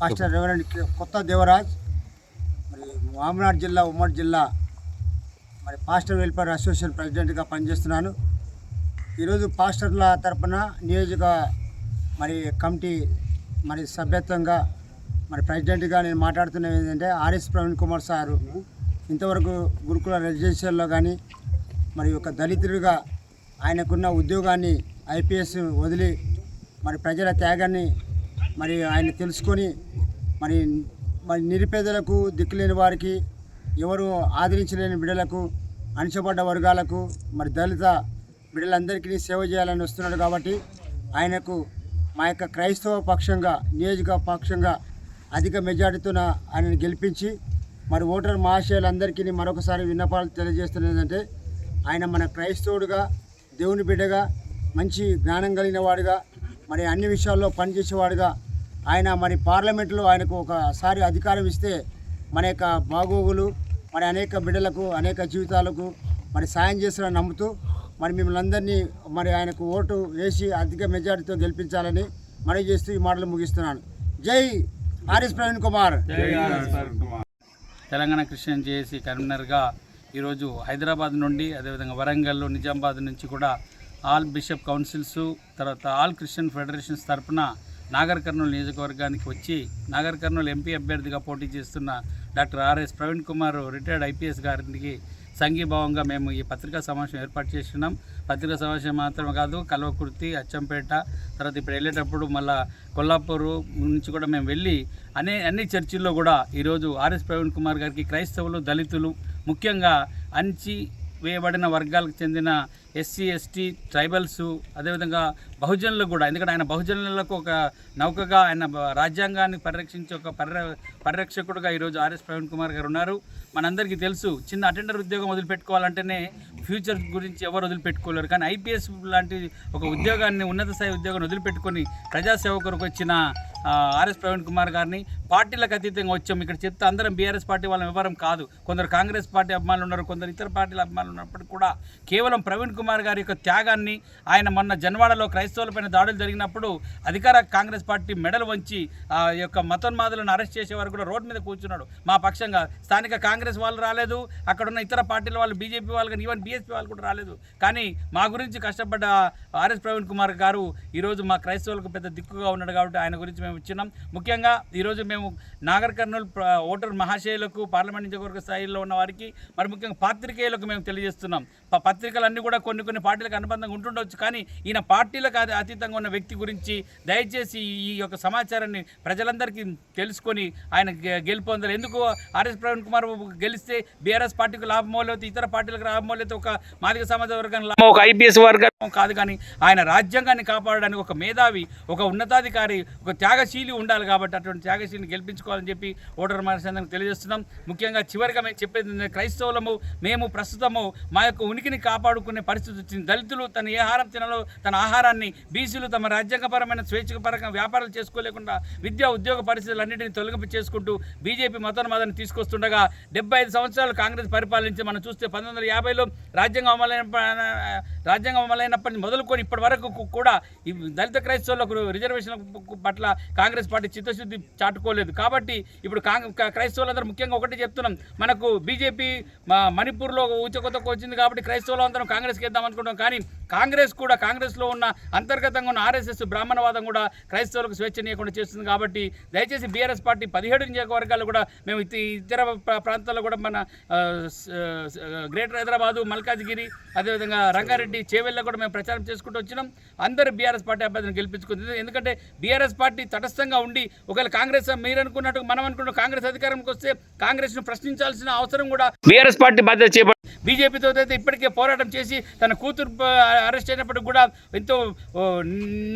Pastor reverend కొత్త దేవరాజ్ మరి మామనాడు జిల్లా ఉమ్మడి జిల్లా మరి పాస్టర్ వెల్ఫేర్ అసోసియేషన్ ప్రెసిడెంట్గా పనిచేస్తున్నాను. ఈరోజు పాస్టర్ల తరపున నియోజక మరి కమిటీ మరి సభ్యత్వంగా మరి ప్రెసిడెంట్గా నేను మాట్లాడుతున్నది ఏంటంటే ఆర్ఎస్ ప్రవీణ్ కుమార్ సారు. ఇంతవరకు గురుకుల రెసిడెన్షియల్లో కానీ మరి ఒక దళితుడిగా ఆయనకున్న ఉద్యోగాన్ని ఐపీఎస్ వదిలి మరి ప్రజల త్యాగాన్ని మరి ఆయన తెలుసుకొని మరి మరి నిరుపేదలకు దిక్కులేని వారికి ఎవరు ఆదరించలేని బిడ్డలకు అణచబడ్డ వర్గాలకు మరి దళిత బిడ్డలందరికీ సేవ చేయాలని వస్తున్నాడు కాబట్టి ఆయనకు మా యొక్క క్రైస్తవ పక్షంగా నియోజక పక్షంగా అధిక మెజార్టీతోన ఆయనను గెలిపించి మరి ఓటర్ మహాశయులందరికీ మరొకసారి విన్నపాలు తెలియజేస్తున్నది ఆయన మన క్రైస్తవుడుగా దేవుని బిడ్డగా మంచి జ్ఞానం కలిగిన వాడుగా మరి అన్ని విషయాల్లో పనిచేసేవాడుగా ఆయన మరి పార్లమెంట్లో ఆయనకు ఒకసారి అధికారం ఇస్తే మన యొక్క బాగోగులు మరి అనేక బిడ్డలకు అనేక జీవితాలకు మరి సాయం చేస్తారని నమ్ముతూ మరి మిమ్మల్ని అందరినీ మరి ఆయనకు ఓటు వేసి అధిక మెజారిటీతో గెలిపించాలని మనవి చేస్తూ ఈ మాటలు ముగిస్తున్నాను. జై RS Praveen Kumar. Telangana Christian JAC కన్వీనర్గా ఈరోజు హైదరాబాద్ నుండి అదేవిధంగా వరంగల్ నిజామాబాద్ నుంచి కూడా ఆల్ బిషప్ కౌన్సిల్స్ తర్వాత ఆల్ క్రిస్టియన్ ఫెడరేషన్స్ తరపున నాగర్ కర్నూలు నియోజకవర్గానికి వచ్చి నాగర్ కర్నూలు ఎంపీ అభ్యర్థిగా పోటీ చేస్తున్న doctor RS Praveen Kumar retired IPS గారికి సంఘీభావంగా మేము ఈ పత్రికా సమావేశం ఏర్పాటు చేస్తున్నాం. పత్రికా సమావేశం మాత్రమే కాదు కల్వకుర్తి అచ్చంపేట తర్వాత ఇప్పుడు వెళ్ళేటప్పుడు మళ్ళా కొల్లాపూరు నుంచి కూడా మేము వెళ్ళి అనే అన్ని చర్చిల్లో కూడా ఈరోజు ఆర్ఎస్ ప్రవీణ్ కుమార్ గారికి క్రైస్తవులు దళితులు ముఖ్యంగా అంచి వేయబడిన వర్గాలకు చెందిన ఎస్సీ ఎస్టీ ట్రైబల్స్ అదేవిధంగా బహుజనులకు కూడా. ఎందుకంటే ఆయన బహుజనులకు ఒక నౌకగా ఆయన రాజ్యాంగాన్ని పరిరక్షించే ఒక పరిర పరిరక్షకుడుగా ఈరోజు ఆర్ఎస్ ప్రవీణ్ కుమార్ గారు ఉన్నారు. మనందరికీ తెలుసు చిన్న అటెండర్ ఉద్యోగం వదిలిపెట్టుకోవాలంటేనే ఫ్యూచర్ గురించి ఎవరు వదిలిపెట్టుకోలేరు. కానీ ఐపీఎస్ లాంటి ఒక ఉద్యోగాన్ని ఉన్నత స్థాయి ఉద్యోగాన్ని వదిలిపెట్టుకొని ప్రజాసేవ కొరకు వచ్చిన ఆర్ఎస్ ప్రవీణ్ కుమార్ గారిని పార్టీలకు అతీతంగా వచ్చాం. ఇక్కడ చెప్తే అందరం బీఆర్ఎస్ పార్టీ వాళ్ళ వ్యవహారం కాదు. కొందరు కాంగ్రెస్ పార్టీ అభిమానులు ఉన్నారు కొందరు ఇతర పార్టీల అభిమానులు ఉన్నప్పటికీ కూడా కేవలం ప్రవీణ్ కుమార్ గారి యొక్క త్యాగాన్ని ఆయన మొన్న జన్వాడలో క్రైస్తవులపైన దాడులు జరిగినప్పుడు అధికార కాంగ్రెస్ పార్టీ మెడలు వంచి ఆ యొక్క మతోన్మాదులను అరెస్ట్ చేసే వరకు కూడా రోడ్డు మీద కూర్చున్నాడు. మా పక్షంగా స్థానిక కాంగ్రెస్ వాళ్ళు రాలేదు. అక్కడ ఉన్న ఇతర పార్టీల వాళ్ళు బీజేపీ వాళ్ళు కానీ ఈవెన్ బీఎస్పీ వాళ్ళు కూడా రాలేదు. కానీ మా గురించి కష్టపడ్డ ఆర్ఎస్ ప్రవీణ్ కుమార్ గారు ఈరోజు మా క్రైస్తవులకు పెద్ద దిక్కుగా ఉన్నాడు కాబట్టి ఆయన గురించి మేము ఇచ్చినాం. ముఖ్యంగా ఈరోజు మేము నాగర్ కర్నూలు ఓటర్ మహాశయులకు పార్లమెంట్ నియోజకవర్గ స్థాయిలో ఉన్న వారికి మరి ముఖ్యంగా పాత్రికేయులకు మేము తెలియజేస్తున్నాం. పత్రికలన్నీ కూడా కొన్ని కొన్ని పార్టీలకు అనుబంధంగా ఉంటుండొచ్చు. కానీ ఈయన పార్టీలకు అతీతంగా ఉన్న వ్యక్తి గురించి దయచేసి ఈ యొక్క సమాచారాన్ని ప్రజలందరికీ తెలుసుకొని ఆయన గె- గెలుపొందాలి. ఎందుకు ఆర్ఎస్ ప్రవీణ్ కుమార్ గెలిస్తే బీఆర్ఎస్ పార్టీకి లాభమో లేకపోతే ఇతర పార్టీలకు లాభమో లేకపోతే ఒక మాదిక సమాజ వర్గం ఒక ఐపీఎస్ వర్గం కాదు కానీ ఆయన రాజ్యాంగాన్ని కాపాడడానికి ఒక మేధావి ఒక ఉన్నతాధికారి ఒక త్యాగశీలి ఉండాలి కాబట్టి అటువంటి త్యాగశీలిని గెలిపించుకోవాలని చెప్పి ఓటర్ మహాసంఘానికి తెలియజేస్తున్నాం. ముఖ్యంగా చివరిగా మేము చెప్పేది క్రైస్తవులము మేము ప్రస్తుతము మా యొక్క ఉనికిని కాపాడుకునే పరిస్థితి వచ్చింది. దళితులు తన ఏ ఆహారం తినాలో తన ఆహారాన్ని బీసీలు తమ రాజ్యాంగపరమైన స్వేచ్ఛపరంగా వ్యాపారాలు చేసుకోలేకుండా విద్యా ఉద్యోగ పరిస్థితులన్నింటినీ తొలగింపు చేసుకుంటూ బీజేపీ మతోన్మాదాన్ని తీసుకొస్తుండగా డెబ్బై ఐదు సంవత్సరాలు కాంగ్రెస్ పరిపాలించి మనం చూస్తే పంతొమ్మిది వందల యాభైలో రాజ్యాంగం అమలైన రాజ్యాంగం అమలైన నుంచి మొదలుకొని ఇప్పటి వరకు కూడా ఈ దళిత క్రైస్తవులకు రిజర్వేషన్ పట్ల కాంగ్రెస్ పార్టీ చిత్తశుద్ధి చాటుకోలేదు. కాబట్టి ఇప్పుడు క్రైస్తవులందరూ ముఖ్యంగా ఒకటి చెప్తున్నాం. మనకు బీజేపీ మణిపూర్లో ఊచకొత్తకు వచ్చింది కాబట్టి క్రైస్తవులు అందరం కాంగ్రెస్కి వేద్దాం అనుకుంటాం కానీ కాంగ్రెస్ కూడా కాంగ్రెస్లో ఉన్న అంతర్గతంగా ఉన్న ఆర్ఎస్ఎస్ బ్రాహ్మణవాదం కూడా క్రైస్తవులకు స్వేచ్ఛనీయకుండా చేస్తుంది కాబట్టి దయచేసి బీఆర్ఎస్ పార్టీ పదిహేడు నియోజకవర్గాలు కూడా మేము ఇతర ప్రాంతాల్లో కూడా మన గ్రేటర్ హైదరాబాదు మల్కాజ్గిరి అదేవిధంగా రంగారెడ్డి చేవెళ్ళ కూడా మేము ప్రచారం చేసుకుంటూ వచ్చినాం. అందరూ బీఆర్ఎస్ పార్టీ అభ్యర్థిని గెలిపించుకుంది ఎందుకంటే బీఆర్ఎస్ పార్టీ తటస్థంగా ఉండి ఒకవేళ కాంగ్రెస్ మీరు అనుకున్నట్టు మనం అనుకున్న కాంగ్రెస్ అధికారంకి వస్తే కాంగ్రెస్ను ప్రశ్నించాల్సిన అవసరం కూడా బీఆర్ఎస్ పార్టీ బాధ్యత చేపట్టి బీజేపీతో అయితే ఇప్పటికే పోరాటం చేసి తన కూతురు అరెస్ట్ అయినప్పటికి కూడా ఎంతో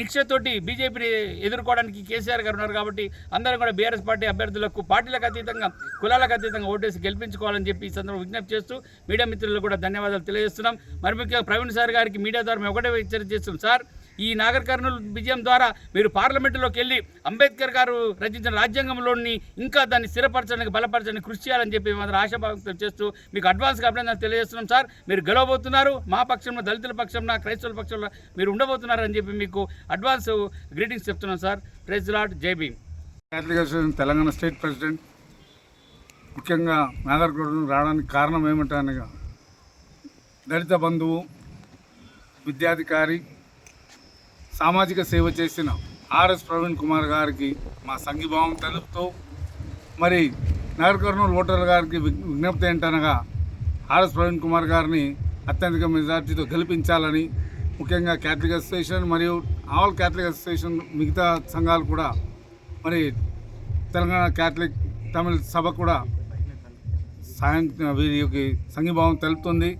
నిక్షతోటి బీజేపీని ఎదుర్కోవడానికి కేసీఆర్ గారు ఉన్నారు కాబట్టి అందరం కూడా బీఆర్ఎస్ పార్టీ అభ్యర్థులకు పార్టీలకు అతీతంగా కులాలకు అతీతంగా ఓటేసి గెలిపించుకోవాలని చెప్పి ఈ సందర్భంగా విజ్ఞప్తి చేస్తూ మీడియా మిత్రులకు కూడా ధన్యవాదాలు తెలియజేస్తున్నాం. మరి ముఖ్యంగా ప్రవీణ్ సార్ గారికి మీడియా ద్వారా మేము ఒకటే హెచ్చరిక చేస్తున్నాం. సార్ ఈ నాగర్ కర్నూలు విజయం ద్వారా మీరు పార్లమెంటులోకి వెళ్ళి అంబేద్కర్ గారు రచించిన రాజ్యాంగంలోని ఇంకా దాన్ని స్థిరపరచడానికి బలపరచడానికి కృషి చేయాలని చెప్పి మాత్రం ఆశాభావం చేస్తూ మీకు అడ్వాన్స్గా అభినందనలు తెలియజేస్తున్నాం సార్. మీరు గెలవబోతున్నారు. మా పక్షంలో దళితుల పక్షంలో క్రైస్తవుల పక్షంలో మీరు ఉండబోతున్నారని చెప్పి మీకు అడ్వాన్స్ గ్రీటింగ్స్ చెప్తున్నాం సార్. ప్రెస్ లాడ్ జై Bhim. Catholic association Telangana state president. ముఖ్యంగా నాగర్గూడెం రావడానికి కారణం ఏమిటనగా దళిత బంధువు విద్యాధికారి సామాజిక సేవ చేసిన ఆర్ఎస్ ప్రవీణ్ కుమార్ గారికి మా సంఘీభావం తెలుపుతూ మరి నగర కర్నూలు ఓటర్ల గారికి విజ్ఞప్తి ఏంటనగా ఆర్ఎస్ ప్రవీణ్ కుమార్ గారిని అత్యధిక మెజార్టీతో గెలిపించాలని ముఖ్యంగా క్యాథలిక్ అసోసియేషన్ మరియు ఆల్ క్యాథలిక్ అసోసియేషన్ మిగతా సంఘాలు కూడా మరి తెలంగాణ క్యాథలిక్ తమిళ సభ కూడా సాయం వీరికి సంఘీభావం తెలుపుతుంది.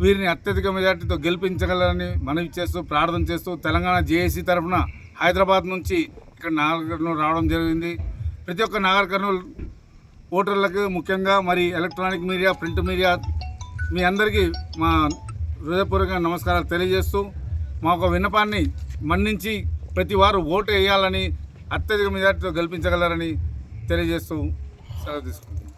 వీరిని అత్యధిక మెజార్టీతో గెలిపించగలరని మనవి చేస్తూ ప్రార్థన చేస్తూ తెలంగాణ జేఏసీ తరఫున హైదరాబాద్ నుంచి ఇక్కడ నాగర్ కర్నూలు రావడం జరిగింది. ప్రతి ఒక్క నాగర్ కర్నూలు ఓటర్లకు ముఖ్యంగా మరి ఎలక్ట్రానిక్ మీడియా ప్రింట్ మీడియా మీ అందరికీ మా హృదయపూర్వక నమస్కారాలు తెలియజేస్తూ మా ఒక విన్నపాన్ని మన్నించి ప్రతి వారు ఓటు వేయాలని అత్యధిక మెజార్టీతో గెలిపించగలరని తెలియజేస్తూ సెలవు తీసుకుంటున్నాను